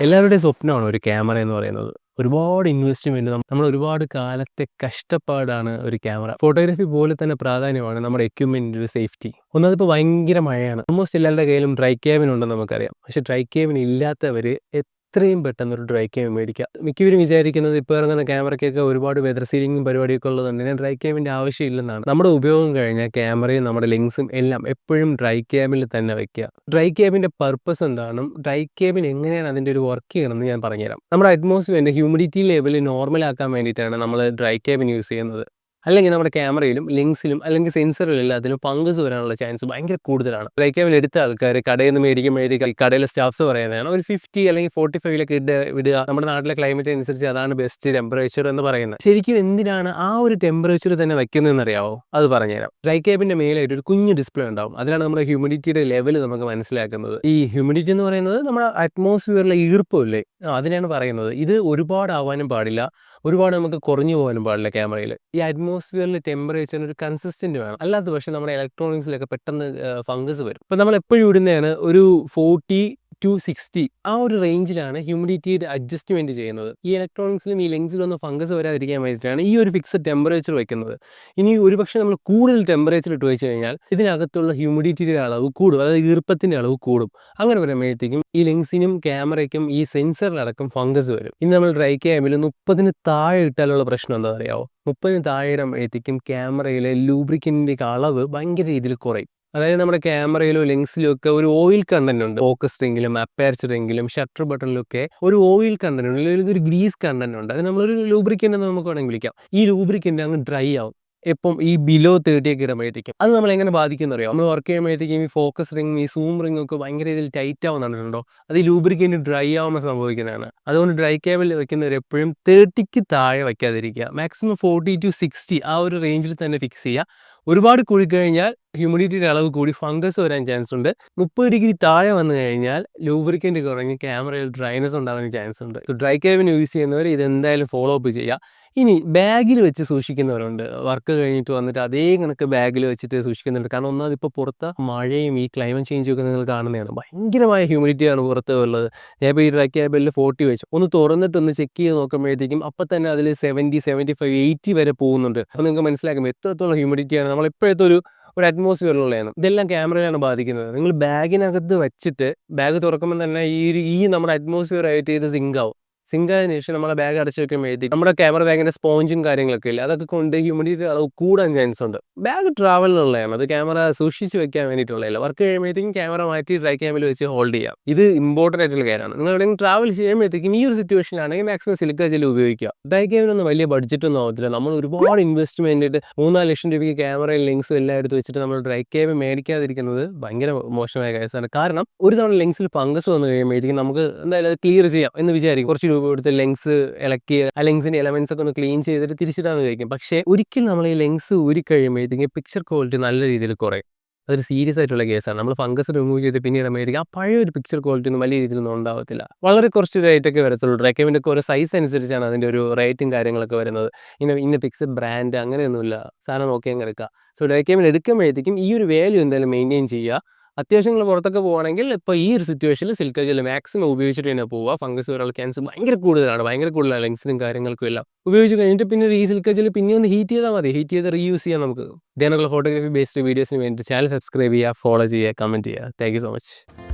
എല്ലാവരുടെയും സ്വപ്നമാണ് ഒരു ക്യാമറ എന്ന് പറയുന്നത്. ഒരുപാട് ഇൻവെസ്റ്റ്മെന്റ് നമ്മൾ ഒരുപാട് കാലത്തെ കഷ്ടപ്പാടാണ് ഒരു ക്യാമറ. ഫോട്ടോഗ്രാഫി പോലെ തന്നെ പ്രാധാന്യമാണ് നമ്മുടെ എക്യുപ്മെന്റിന്റെ ഒരു സേഫ്റ്റി. ഒന്നതിപ്പോൾ ഭയങ്കര മഴയാണ്. ഓൾമോസ്റ്റ് എല്ലാവരുടെ കയ്യിലും ഡ്രൈ ക്യാബിൻ ഉണ്ടെന്ന് നമുക്കറിയാം. പക്ഷേ ഡ്രൈ ക്യാബിൻ ഇല്ലാത്തവർ എത്രയും പെട്ടെന്ന് ഒരു ഡ്രൈ ക്യാം മേടിക്കുക. മിക്കവരും വിചാരിക്കുന്നത് ഇപ്പോൾ ഇറങ്ങുന്ന ക്യാമറയ്ക്കൊക്കെ ഒരുപാട് വെതർ സീലിംഗും പരിപാടിയൊക്കെ ഉള്ളതുകൊണ്ട് തന്നെ ഡ്രൈ ക്യാമിന്റെ ആവശ്യമില്ലെന്നാണ്. നമ്മുടെ ഉപയോഗം കഴിഞ്ഞാൽ ക്യാമറയും നമ്മുടെ ലെൻസും എല്ലാം എപ്പോഴും ഡ്രൈ ക്യാമിൽ തന്നെ വെക്കുക. ഡ്രൈ ക്യാമിന്റെ പർപ്പസ് എന്താണെന്നും ഡ്രൈ ക്യാമിൽ എങ്ങനെയാണ് അതിന്റെ ഒരു വർക്ക് ചെയ്യണമെന്ന് ഞാൻ പറഞ്ഞുതരാം. നമ്മുടെ അറ്റ്മോസ്ഫിയറിന്റെ ഹ്യൂമിഡിറ്റി ലെവൽ നോർമലാക്കാൻ വേണ്ടിയിട്ടാണ് നമ്മൾ ഡ്രൈ ക്യാബിൻ യൂസ് ചെയ്യുന്നത്. അല്ലെങ്കിൽ നമ്മുടെ ക്യാമറയിലും ലിങ്സിലും അല്ലെങ്കിൽ സെൻസറിലും എല്ലാത്തിനും ഫംഗസ് വരാനുള്ള ചാൻസ് ഭയങ്കര കൂടുതലാണ്. ക്യാബിൻ എടുത്ത ആൾക്കാർ കടയിൽ നിന്ന് മേടിക്കുമ്പോഴത്തേക്ക് കടയിലെ സ്റ്റാഫ്സ് പറയുന്നതാണ് ഒരു 50 അല്ലെങ്കിൽ 45ലൊക്കെ ഇട്ട് വിടുക. നമ്മുടെ നാട്ടിലെ ക്ലൈമറ്റ് അനുസരിച്ച് അതാണ് ബെസ്റ്റ് ടെമ്പറേച്ചർ എന്ന് പറയുന്നത്. ശരിക്കും എന്തിനാണ് ആ ഒരു ടെമ്പറേച്ചർ തന്നെ വെക്കുന്നതെന്ന് അറിയാവോ? അത് പറഞ്ഞുതരാം. ഡ്രൈ ക്യാബിന്റെ മേലായിട്ട് ഒരു കുഞ്ഞു ഡിസ്പ്ലേ ഉണ്ടാവും. അതിലാണ് നമ്മുടെ ഹ്യൂമിഡിറ്റിയുടെ ലെവൽ നമുക്ക് മനസ്സിലാക്കുന്നത്. ഈ ഹ്യൂമിഡിറ്റി എന്ന് പറയുന്നത് നമ്മുടെ അറ്റ്മോസ്ഫിയറിലെ ഈർപ്പമില്ലേ അതിനാണ് പറയുന്നത്. ഇത് ഒരുപാട് ആവാനും പാടില്ല. ഒരുപാട് നമുക്ക് കുറഞ്ഞു പോകാനും പാടില്ല ക്യാമറയിൽ. ഈ അറ്റ്മോസ്ഫിയറിൽ ടെമ്പറേച്ചറിന് ഒരു കൺസിസ്റ്റന്റ് വേണം. അല്ലാത്ത പക്ഷേ നമ്മുടെ ഇലക്ട്രോണിക്സിലൊക്കെ പെട്ടെന്ന് ഫംഗസ് വരും. ഇപ്പം നമ്മൾ എപ്പോഴും ഇടുന്നതാണ് ഒരു 40 ടു 60 ആ ഒരു റേഞ്ചിലാണ് ഹ്യൂമിഡിറ്റിയുടെ അഡ്ജസ്റ്റ്മെന്റ് ചെയ്യുന്നത്. ഈ ഇലക്ട്രോണിക്സിലും ഈ ലെങ്സിലും ഒന്നും ഫംഗസ് വരാതിരിക്കാൻ വേണ്ടിയിട്ടാണ് ഈ ഒരു ഫിക്സഡ് ടെമ്പറേച്ചർ വെക്കുന്നത്. ഇനി ഒരുപക്ഷെ നമ്മൾ കൂടുതൽ ടെമ്പറേച്ചർ ഇട്ട് വെച്ച് കഴിഞ്ഞാൽ ഇതിനകത്തുള്ള ഹ്യൂമിഡിറ്റിയുടെ അളവ് കൂടും. അതായത് ഈർപ്പത്തിന്റെ അളവ് കൂടും. അങ്ങനെ വരുമ്പോഴത്തേക്കും ഈ ലെങ്സിനും ക്യാമറയ്ക്കും ഈ സെൻസറിലടക്കം ഫംഗസ് വരും. ഇനി നമ്മൾ ഡ്രൈ ക്യാമിൽ 30ന് താഴെ ഇട്ടാലുള്ള പ്രശ്നം എന്താ പറയാമോ മുപ്പതിന് താഴെ ഇടുമ്പോഴത്തേക്കും ക്യാമറയിലെ ലൂബ്രിക്കന്റിന്റെ അളവ് ഭയങ്കര രീതിയിൽ കുറയും. അതായത് നമ്മുടെ ക്യാമറയിലോ ലെൻസിലോ ഒക്കെ ഒരു ഓയിൽ കണ്ടന്റ് ഉണ്ട്. ഫോക്കസ് റിംഗിലും അപ്പേർച്ചർ റിംഗിലും ഷട്ടർ ബട്ടണിലൊക്കെ ഒരു ഓയിൽ കണ്ടന്റ് ഉണ്ട്. അല്ലെങ്കിൽ ഒരു ഗ്രീസ് കണ്ടന്റ് ഉണ്ട്. അത് നമ്മളൊരു ലൂബ്രിക്കന്റ് എന്ന് നമുക്ക് വേണമെങ്കിൽ വിളിക്കാം. ഈ ലൂബ്രിക്കന്റ് അങ്ങ് ഡ്രൈ ആവും. എപ്പം ഈ ബിലോ 30 ഒക്കെ ഇടുമ്പോഴത്തേക്കും. അത് നമ്മൾ എങ്ങനെ ബാധിക്കുമെന്ന് അറിയാം നമ്മൾ വർക്ക് ചെയ്യുമ്പോഴത്തേക്കും ഈ ഫോക്കസ് റിംഗ് ഈ സൂം റിംഗ് ഒക്കെ ഭയങ്കര ഇതിൽ ടൈറ്റ് ആവും കണ്ടിട്ടുണ്ടോ? അത് ഈ ലൂബ്രിക്കന്റ് ഡ്രൈ ആവുമ്പോൾ സംഭവിക്കുന്നതാണ്. അതുകൊണ്ട് ഡ്രൈ കേബിൾ വെക്കുന്നവർ എപ്പോഴും 30ക്ക് താഴെ വയ്ക്കാതിരിക്കുക മാക്സിമം 40 ടു 60 ആ ഒരു റേഞ്ചിൽ തന്നെ ഫിക്സ് ചെയ്യുക. ഒരുപാട് കുഴിക്കഴിഞ്ഞാൽ ഹ്യൂമിഡിറ്റിയുടെ അളവ് കൂടി ഫംഗസ് വരാൻ ചാൻസ് ഉണ്ട്. 30 ഡിഗ്രി താഴെ വന്നു കഴിഞ്ഞാൽ ലൂബ്രിക്കന്റ് കുറഞ്ഞ് ക്യാമറയിൽ ഡ്രൈനസ് ഉണ്ടാവാൻ ചാൻസ് ഉണ്ട്. ഡ്രൈ ക്യാബിൻ യൂസ് ചെയ്യുന്നവർ ഇത് എന്തായാലും ഫോളോ അപ്പ് ചെയ്യുക. ഇനി ബാഗിൽ വെച്ച് സൂക്ഷിക്കുന്നവരുണ്ട്. വർക്ക് കഴിഞ്ഞിട്ട് വന്നിട്ട് അതേ കണക്ക് ബാഗിൽ വെച്ചിട്ട് സൂക്ഷിക്കുന്നുണ്ട്. കാരണം ഒന്നാമത് ഇപ്പോൾ പുറത്ത് മഴയും ഈ ക്ലൈമറ്റ് ചേഞ്ചും ഒക്കെ നിങ്ങൾ കാണുന്നതാണ്. ഭയങ്കരമായ ഹ്യൂമിഡിറ്റിയാണ് പുറത്ത് ഉള്ളത്. ഞാൻ ഇപ്പോൾ ഈ ഡ്രൈ ക്യാബിൽ 40 വെച്ചു. ഒന്ന് തുറന്നിട്ട് ഒന്ന് ചെക്ക് ചെയ്ത് നോക്കുമ്പോഴത്തേക്കും അപ്പം തന്നെ അതിൽ 70, 75, 80 വരെ പോകുന്നുണ്ട്. അപ്പോൾ നിങ്ങൾക്ക് മനസ്സിലാക്കും എത്രത്തോളം ഹ്യൂമിഡിറ്റിയാണ് നമ്മൾ ഇപ്പോഴത്തെ ഒരു ഒരു അറ്റ്മോസ്ഫിയറിലുള്ളതാണ്. ഇതെല്ലാം ക്യാമറയിലാണ് ബാധിക്കുന്നത്. നിങ്ങൾ ബാഗിനകത്ത് വെച്ചിട്ട് ബാഗ് തുറക്കുമ്പോൾ തന്നെ ഈ ഈ നമ്മുടെ അറ്റ്മോസ്ഫിയർ ആയിട്ട് ഇത് സിങ്ക് ആവും. സിങ്ക് ആയതിനു ശേഷം നമ്മളെ ബാഗ് അടച്ചു വെക്കുമ്പോഴത്തേക്കും നമ്മുടെ ക്യാമറ ബാഗിന്റെ സ്പോഞ്ചും കാര്യങ്ങളൊക്കെ ഇല്ല അതൊക്കെ കൊണ്ട് ഹ്യൂമിഡിറ്റി അളവ് കൂടാൻ ചാൻസ് ഉണ്ട്. ബാഗ് ട്രാവലിനുള്ളതാണ്. അത് ക്യാമറ സൂക്ഷിച്ച് വെക്കാൻ വേണ്ടിയിട്ടുള്ളതല്ല. വർക്ക് കഴിയുമ്പോഴത്തേക്കും ക്യാമറ മാറ്റി ഡ്രൈ ക്യാമിൽ വെച്ച് ഹോൾഡ് ചെയ്യാം. ഇത് ഇമ്പോർട്ടന്റ് ആയിട്ടുള്ള കാര്യമാണ്. നിങ്ങൾ എവിടെയെങ്കിലും ട്രാവൽ ചെയ്യുമ്പോഴത്തേക്കും ഈ ഒരു സിറ്റുവേഷനിലാണെങ്കിൽ മാക്സിമം സിലിക്ക ജെൽ ഉപയോഗിക്കുക. ഡ്രൈ ക്യാമിനൊന്നും വലിയ ബഡ്ജറ്റ് ഒന്നും ആവത്തില്ല. നമ്മൾ ഒരുപാട് ഇൻവെസ്റ്റ്മെന്റ് ആയിട്ട് 3, 4 ലക്ഷം രൂപയ്ക്ക് ക്യാമറയും ലെൻസും എല്ലാം എടുത്ത് വെച്ചിട്ട് നമ്മൾ ഡ്രൈ ക്യാബ് മേടിക്കാതിരിക്കുന്നത് ഭയങ്കര മോശമായ കാര്യമാണ് കാരണം ഒരു തവണ ലെൻസിൽ ഫംഗസ് വന്നു കഴിയുമ്പോഴത്തേക്കും നമുക്ക് എന്തായാലും അത് ക്ലിയർ ചെയ്യാം എന്ന് വിചാരിക്കും. കുറച്ച് കൊടുത്ത് ലെങ്സ് ഇളക്കി ആ ലെങ്സിന്റെ എലമെന്റ്സ് ഒക്കെ ഒന്ന് ക്ലീൻ ചെയ്തിട്ട് തിരിച്ചിടാന്ന് കഴിക്കും പക്ഷേ ഒരിക്കലും നമ്മൾ ഈ ലെങ്സ് ഊരി കഴിയുമ്പോഴത്തേക്കും പിക്ചർ ക്വാളിറ്റി നല്ല രീതിയിൽ കുറയും. അതൊരു സീരിയസ് ആയിട്ടുള്ള കേസാണ്. നമ്മൾ ഫംഗസ് റിമൂവ് ചെയ്ത് പിന്നീട് ഇടുമ്പോഴത്തേക്കും ആ പഴയ ഒരു പിക്ചർ ക്വാളിറ്റി ഒന്നും വലിയ രീതിയിലൊന്നും ഉണ്ടാവത്തില്ല. വളരെ കുറച്ച് റേറ്റ് ഒക്കെ വരത്തുള്ളൂ. റെക്കമെൻഡ് ഒക്കെ ഒരു സൈസ് അനുസരിച്ചാണ് അതിന്റെ ഒരു റേറ്റും കാര്യങ്ങളൊക്കെ വരുന്നത്. ഇന്ന ഇന്ന പിക്സൽ ബ്രാൻഡ് അങ്ങനെയൊന്നുമില്ല. സാധനം നോക്കി എടുക്കുക. സോ റെക്കമെൻഡ് എടുക്കുമ്പോഴത്തേക്കും ഈ ഒരു വാല്യൂ എന്തായാലും മെയിന്റെയിൻ ചെയ്യുക. അത്യാവശ്യം നിങ്ങൾ പുറത്തൊക്കെ പോകുകയാണെങ്കിൽ ഇപ്പോൾ ഈ ഒരു സിറ്റുവേഷനിൽ സിൽക്ക ജെൽ മാക്സിമം ഉപയോഗിച്ചിട്ട് തന്നെ പോവുക. ഫംഗസ് വരാനുള്ള ചാൻസ് ഭയങ്കര കൂടുതലാണ്. ഭയങ്കര കൂടുതലാണ് ലെങ്സിനും കാര്യങ്ങൾക്കും എല്ലാം. ഉപയോഗിച്ച് കഴിഞ്ഞിട്ട് പിന്നെ ഈ സിൽക്ക ജെൽ പിന്നെ ഒന്ന് ഹീറ്റ് ചെയ്താൽ മതി. ഹീറ്റ് ചെയ്ത് റീയൂസ് ചെയ്യാം നമുക്ക്. ഇതേ ഫോട്ടോഗ്രാഫി ബേസ്ഡ് വീഡിയോസിന് വേണ്ടി ചാനൽ സബ്സ്ക്രൈബ് ചെയ്യുക, ഫോളോ ചെയ്യുക, കമന്റ് ചെയ്യുക. Thank so much.